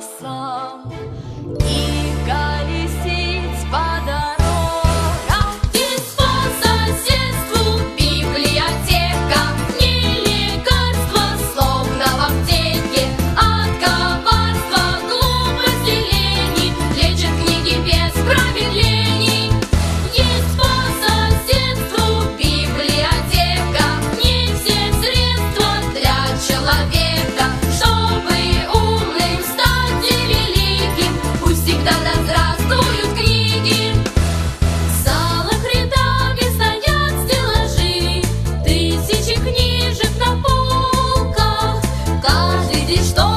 сам. Если что